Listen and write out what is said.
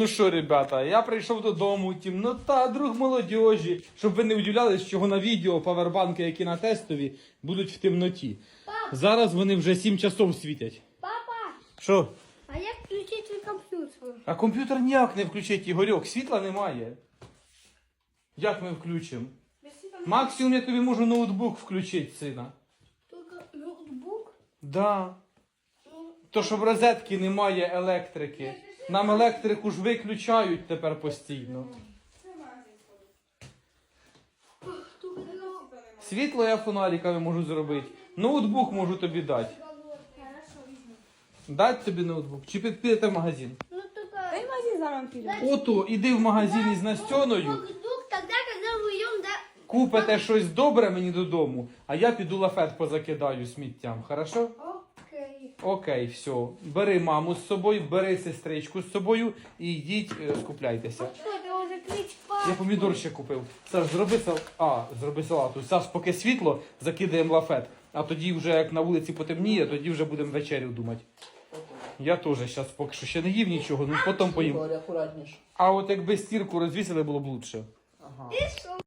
Ну що, ребята, я прийшов додому, темнота, друг молодіжі, щоб ви не удивлялись, чого на відео павербанки, які на тестові, будуть в темноті. Зараз вони вже 7 часов світять. Папа, Що? а як включити комп'ютер? А комп'ютер ніяк не включить, Ігорьок, світла немає. Як ми включимо? Максимум я тобі можу ноутбук включити, сина. Тільки ноутбук? Да. То, що в розетки немає електрики. Нам електрику ж виключають тепер постійно. Світло я фонариками можу зробити. Ноутбук можу тобі дати. Дати тобі ноутбук. Чи під- в магазин? Ну Та й магазин зараз піде. Ото, іди в магазин із Настьоною, Ноутбук тогда, когда мы идем, да? купите щось добре мені додому, а я піду лафет позакидаю сміттям. Хорошо? Окей. Все. Бери маму з собою, бери сестричку з собою і йдіть, е, скупляйтеся. Що, ти вже клич? Я помідор ще купив. Саш, зроби сал... А, зроби салату. Саш, поки світло, закидаємо лафет. А тоді вже як на вулиці потемніє, тоді вже будемо вечерю думати. Я теж зараз поки що ще не їв нічого, ну потім поїм. Ігор, акуратніше. А от якби стірку розвісили, було б лучше. Ага.